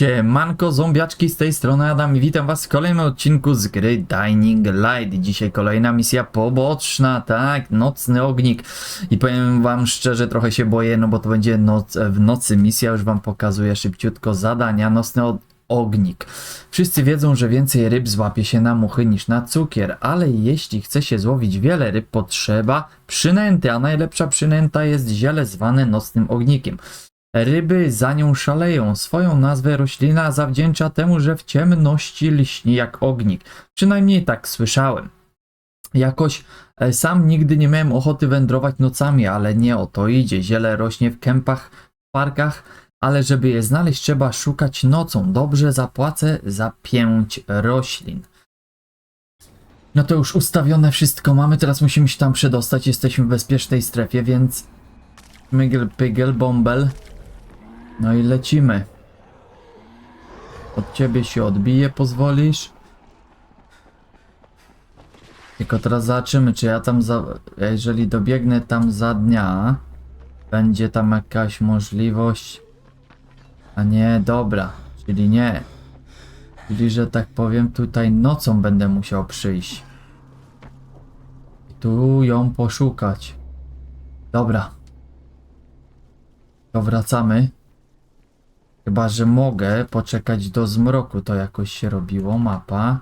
Siemanko zombiaczki z tej strony Adam i witam was w kolejnym odcinku z gry Dining Light. Dzisiaj kolejna misja poboczna, tak, nocny ognik. I powiem wam szczerze, trochę się boję, no bo to będzie noc, w nocy misja, już wam pokazuję szybciutko zadania, nocny ognik. Wszyscy wiedzą, że więcej ryb złapie się na muchy niż na cukier, ale jeśli chce się złowić wiele ryb, potrzeba przynęty, a najlepsza przynęta jest ziele zwane nocnym ognikiem. Ryby za nią szaleją. Swoją nazwę roślina zawdzięcza temu, że w ciemności lśni jak ognik. Przynajmniej tak słyszałem. Jakoś e, sam nigdy nie miałem ochoty wędrować nocami, ale nie o to idzie. Ziele rośnie w kępach, w parkach, ale żeby je znaleźć trzeba szukać nocą. Dobrze zapłacę za pięć roślin. No to już ustawione wszystko mamy, teraz musimy się tam przedostać. Jesteśmy w bezpiecznej strefie, więc Mygel, pygel, bąbel. No i lecimy. Od ciebie się odbije, pozwolisz? Tylko teraz zobaczymy, czy ja tam za... Jeżeli dobiegnę tam za dnia, będzie tam jakaś możliwość... A nie, dobra. Czyli nie. Czyli, że tak powiem, tutaj nocą będę musiał przyjść. I tu ją poszukać. Dobra. To wracamy. Chyba, że mogę poczekać do zmroku. To jakoś się robiło. Mapa.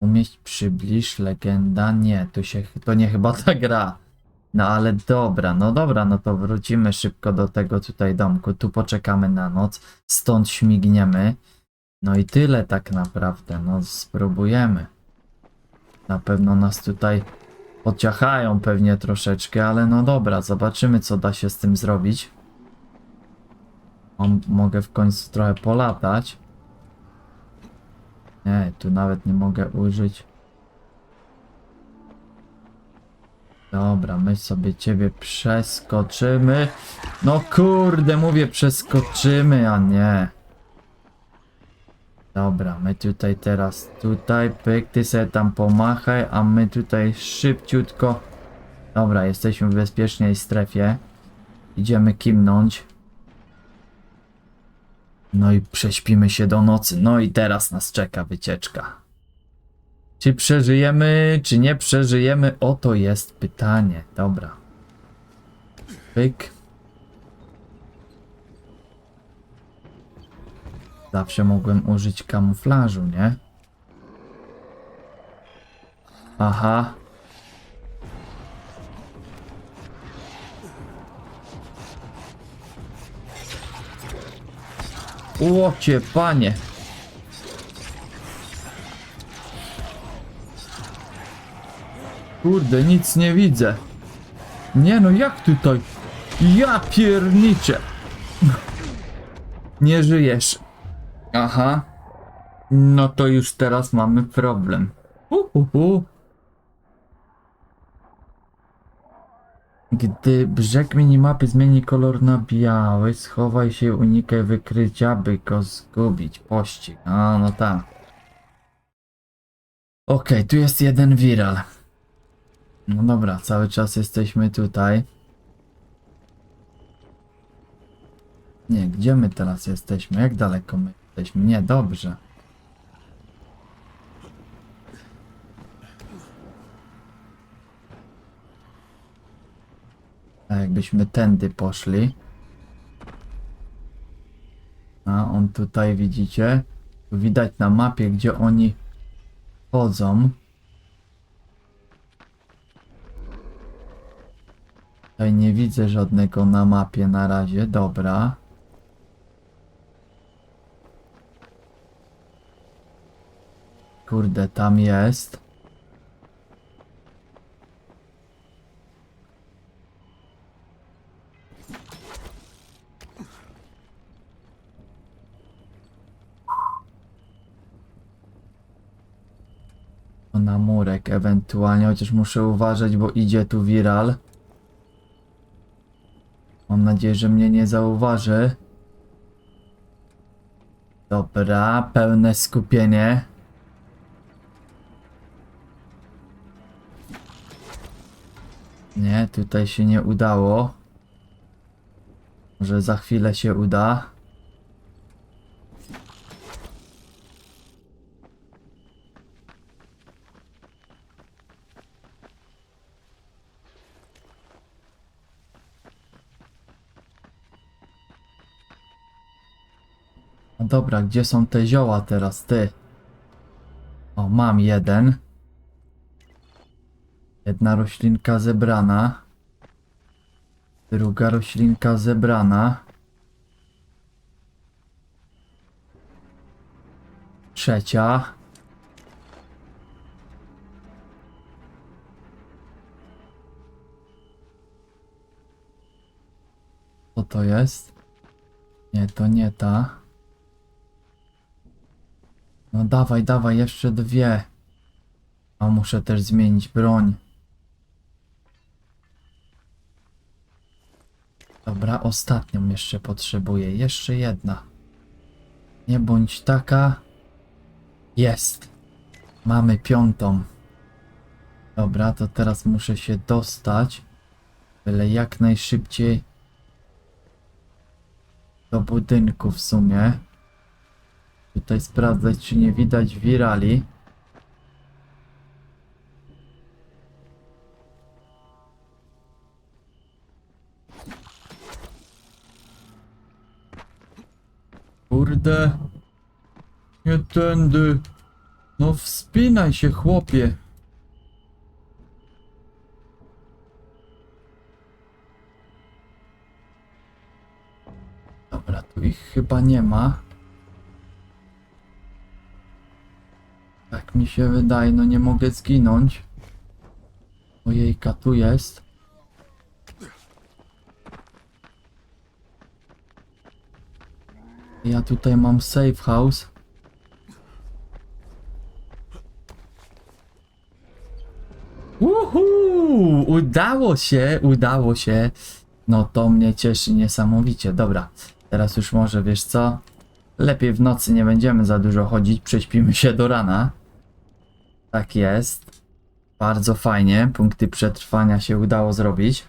Umieść przybliż, legenda. Nie, to się, to nie chyba ta gra. No ale dobra, no dobra, no to wrócimy szybko do tego tutaj domku. Tu poczekamy na noc. Stąd śmigniemy. No i tyle tak naprawdę. No spróbujemy. Na pewno nas tutaj pociachają pewnie troszeczkę, ale no dobra, zobaczymy co da się z tym zrobić. Mogę w końcu trochę polatać. Nie, tu nawet nie mogę użyć. Dobra, my sobie ciebie przeskoczymy. No kurde, mówię przeskoczymy, a nie. Dobra, my tutaj teraz, tutaj, pyk, ty sobie tam pomachaj, a my tutaj szybciutko. Dobra, jesteśmy w bezpiecznej strefie. Idziemy kimnąć. No i prześpimy się do nocy. No i teraz nas czeka wycieczka. Czy przeżyjemy, czy nie przeżyjemy? Oto jest pytanie. Dobra. Pyk. Zawsze mogłem użyć kamuflażu, nie? Aha. Łocie, panie. Kurde, nic nie widzę. Nie no, jak tutaj? Ja pierniczę. Nie żyjesz. Aha. No to już teraz mamy problem. Uhuhu. Gdy brzeg minimapy zmieni kolor na biały, schowaj się, unikaj wykrycia, by go zgubić. Pościg. A, no tak. Okej, tu jest jeden viral. No dobra, cały czas jesteśmy tutaj. Nie, gdzie my teraz jesteśmy? Jak daleko my jesteśmy? Nie, dobrze. A jakbyśmy tędy poszli. A on tutaj widzicie? Widać na mapie, gdzie oni chodzą. Tutaj nie widzę żadnego na mapie na razie. Dobra. Kurde, tam jest. Na murek ewentualnie, chociaż muszę uważać, bo idzie tu viral. Mam nadzieję, że mnie nie zauważy. Dobra, pełne skupienie. Nie, tutaj się nie udało. Może za chwilę się uda. Dobra, gdzie są te zioła teraz, ty? O, mam jeden. Jedna roślinka zebrana. Druga roślinka zebrana. Trzecia. Co to jest? Nie, to nie ta. No dawaj, dawaj, jeszcze dwie. A muszę też zmienić broń. Dobra, ostatnią jeszcze potrzebuję. Jeszcze jedna. Nie bądź taka. Jest. Mamy piątą. Dobra, to teraz muszę się dostać. Byle jak najszybciej do budynku w sumie. Tutaj sprawdzać, czy nie widać wirali. Kurde. Nie tędy. No wspinaj się, chłopie. Dobra, tu ich chyba nie ma. Mi się wydaje, no nie mogę zginąć. Ojejka, tu jest. Ja tutaj mam safe house. Uhu! Udało się, udało się. No to mnie cieszy niesamowicie. Dobra, teraz już może wiesz co? Lepiej w nocy nie będziemy za dużo chodzić, prześpimy się do rana. Tak jest. Bardzo fajnie, punkty przetrwania się udało zrobić.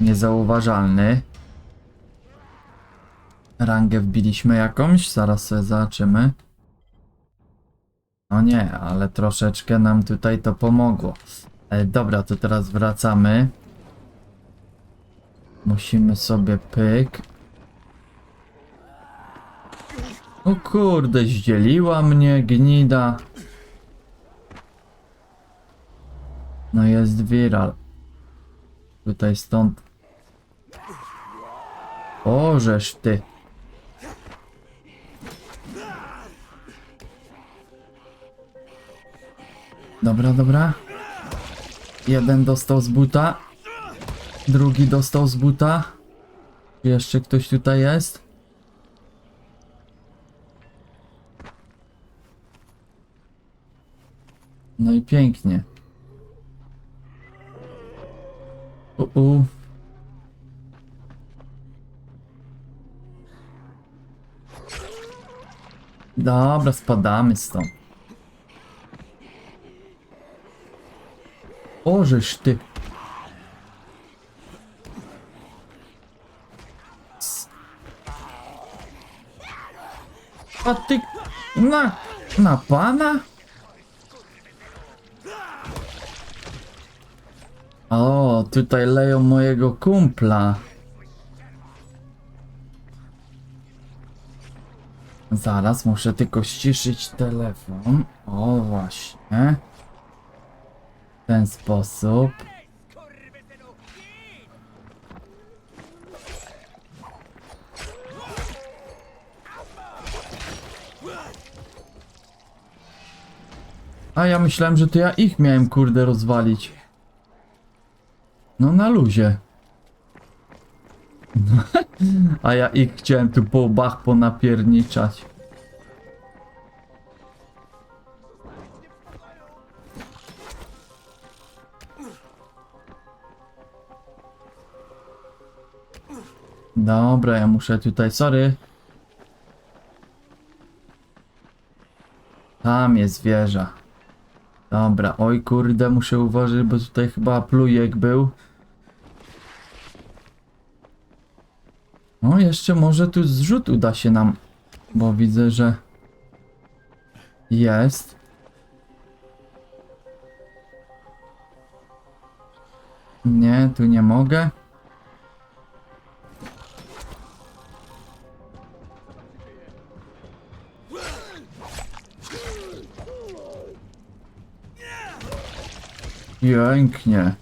Niezauważalny. Rangę wbiliśmy jakąś, zaraz sobie zobaczymy. No nie, ale troszeczkę nam tutaj to pomogło. E, dobra, to teraz wracamy. Musimy sobie pyk. O kurde, zdzieliła mnie gnida. No jest viral. Tutaj stąd. Ożeż ty. Dobra, dobra. Jeden dostał z buta. Drugi dostał z buta. Jeszcze ktoś tutaj jest? No i pięknie. U, u. Dobra, spadamy stąd. Ożeż ty. A ty na, na pana? Tutaj leją mojego kumpla. Zaraz muszę tylko ściszyć telefon. O, właśnie. W ten sposób. A ja myślałem, że to ja ich miałem kurde rozwalić. No na luzie. A ja ich chciałem tu po łbach ponapierniczać. Dobra, ja muszę tutaj, sorry. Tam jest wieża. Dobra, oj kurde, muszę uważać, bo tutaj chyba plujek był. No, jeszcze może tu zrzut uda się nam, bo widzę, że jest. Nie, tu nie mogę. Pięknie.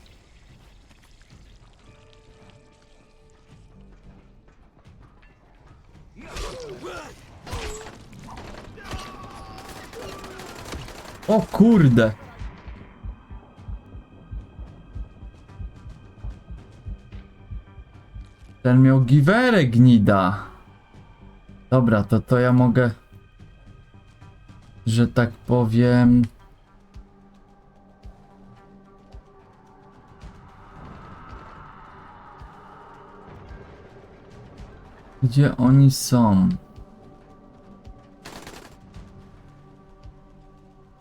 O kurde. Ten miał giwerę gnida. Dobra, to to ja mogę, że tak powiem... Gdzie oni są?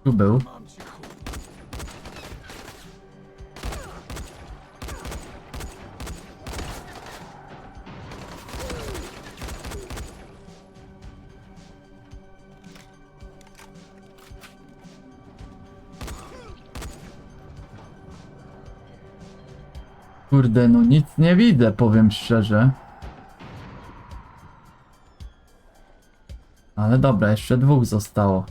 Tu był. Kurde, no nic nie widzę, powiem szczerze. Ale dobra, jeszcze dwóch zostało.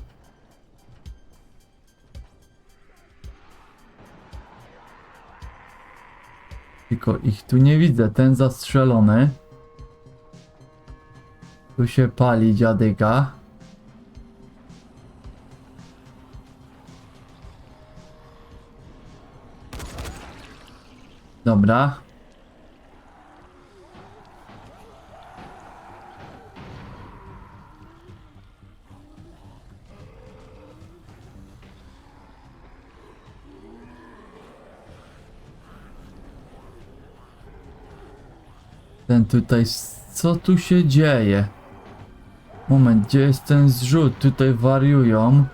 Ich tu nie widzę. Ten zastrzelony. Tu się pali dziadyga. Dobra. Ten tutaj, co tu się dzieje? Moment, gdzie jest ten zrzut? Tutaj wariują.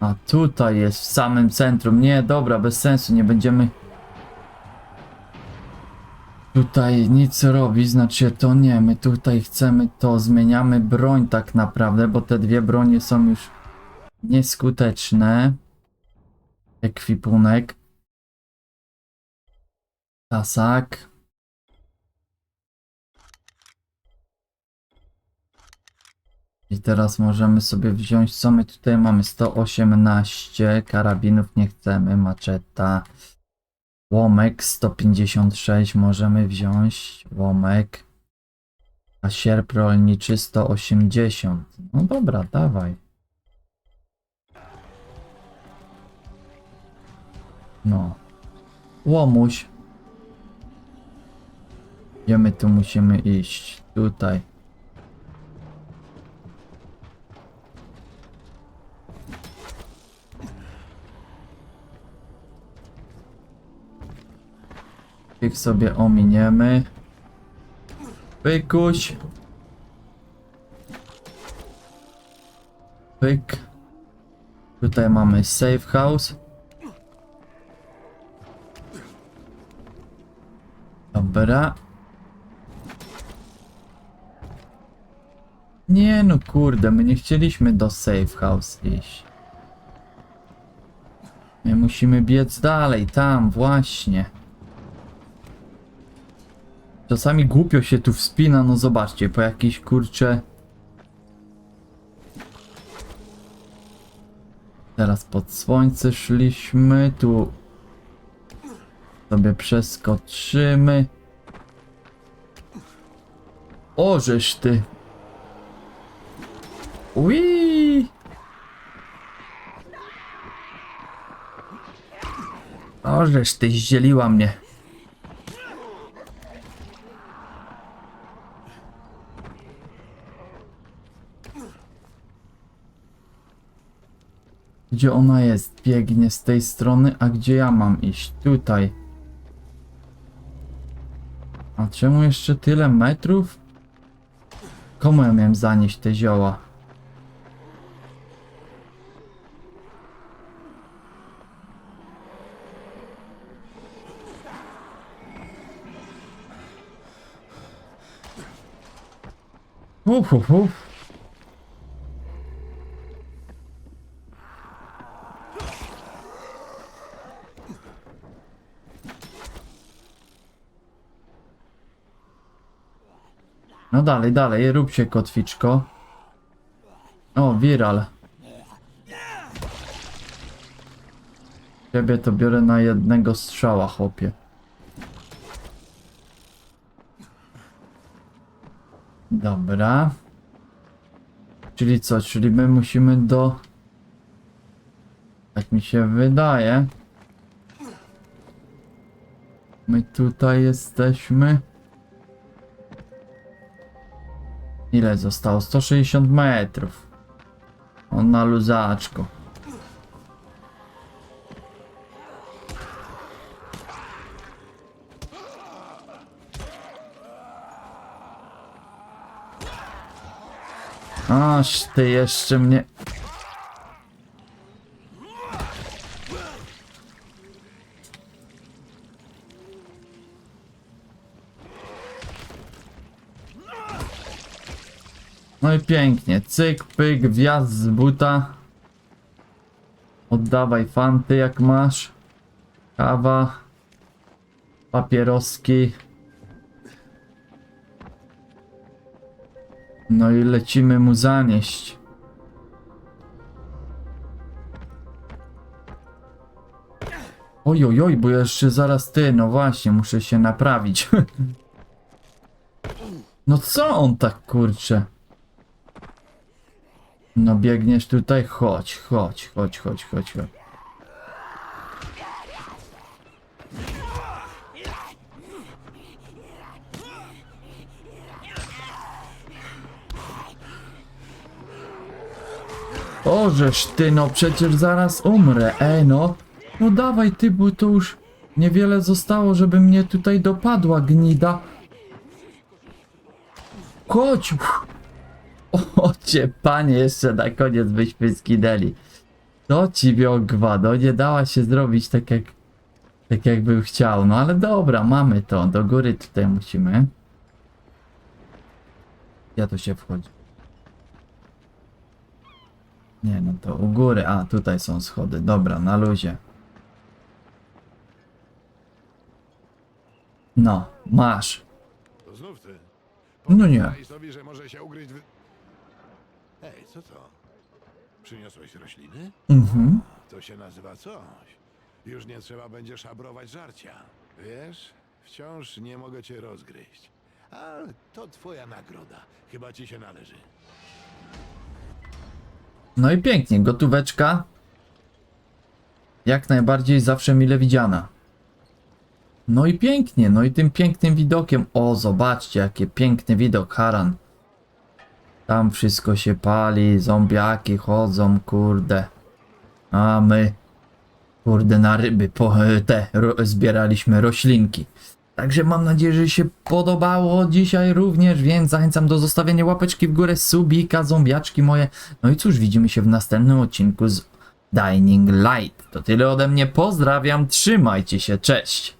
A tutaj jest, w samym centrum. Nie, dobra, bez sensu, nie będziemy... Tutaj nic robić, znaczy to nie, my tutaj chcemy to, zmieniamy broń tak naprawdę, bo te dwie bronie są już nieskuteczne. Ekwipunek. Tasak. I teraz możemy sobie wziąć, co my tutaj mamy? 118 karabinów, nie chcemy, maczeta. Łomek 156 możemy wziąć, łomek. A sierp rolniczy 180. No dobra, dawaj. No. Łomuś. Gdzie my tu musimy iść? Tutaj. Ich sobie ominiemy. Pykuś. Pyk. Tutaj mamy safe house. Dobra. Nie no kurde, my nie chcieliśmy do safe house iść. My musimy biec dalej, tam właśnie. Czasami głupio się tu wspina, no zobaczcie, po jakiejś kurcze... Teraz pod słońce szliśmy, tu sobie przeskoczymy. O, żeż ty. Ui! O, żeż ty zdzieliła mnie. Gdzie ona jest? Biegnie z tej strony, a gdzie ja mam iść? Tutaj. A czemu jeszcze tyle metrów? Komu ja miałem zanieść te zioła? Uf, uf, uf. No dalej, dalej, rób się kotwiczko. O, viral. Ciebie to biorę na jednego strzała, chłopie. Dobra. Czyli co? Czyli my musimy do... Tak mi się wydaje. My tutaj jesteśmy. Ile zostało? 160 metrów. On na luzaczku. Aż ty jeszcze mnie. No i pięknie. Cyk, pyk, wjazd z buta. Oddawaj fanty jak masz. Kawa. Papieroski. No i lecimy mu zanieść. Oj, oj, oj, bo jeszcze zaraz ty, no właśnie, muszę się naprawić. No co on tak kurcze? No biegniesz tutaj, chodź, chodź, chodź, chodź, chodź, chodź. Ożeż ty, no przecież zaraz umrę, ej no. No dawaj ty, bo to już niewiele zostało, żeby mnie tutaj dopadła gnida. Chodź! O panie, jeszcze na koniec byśmy skinęli. To ci biogwa, no nie dała się zrobić tak jak, tak jak bym chciał, no ale dobra, mamy to, do góry tutaj musimy. Ja tu się wchodzi. Nie, no to u góry, a tutaj są schody, dobra, na luzie. No, masz. To znów ty. No nie. sobie, że może się ugryźć w... Ej, co to? Przyniosłeś rośliny? Mhm. To się nazywa coś. Już nie trzeba będzie szabrować żarcia. Wiesz, wciąż nie mogę cię rozgryźć. A to twoja nagroda. Chyba ci się należy. No i pięknie, gotóweczka. Jak najbardziej zawsze mile widziana. No i pięknie, no i tym pięknym widokiem. O, zobaczcie, jaki piękny widok, Haran. Tam wszystko się pali, zombiaki chodzą, kurde. A my, kurde, na ryby po, te ro, zbieraliśmy roślinki. Także mam nadzieję, że się podobało dzisiaj również, więc zachęcam do zostawienia łapeczki w górę, subika, zombiaczki moje. No i cóż, widzimy się w następnym odcinku z Dining Light. To tyle ode mnie, pozdrawiam, trzymajcie się, cześć!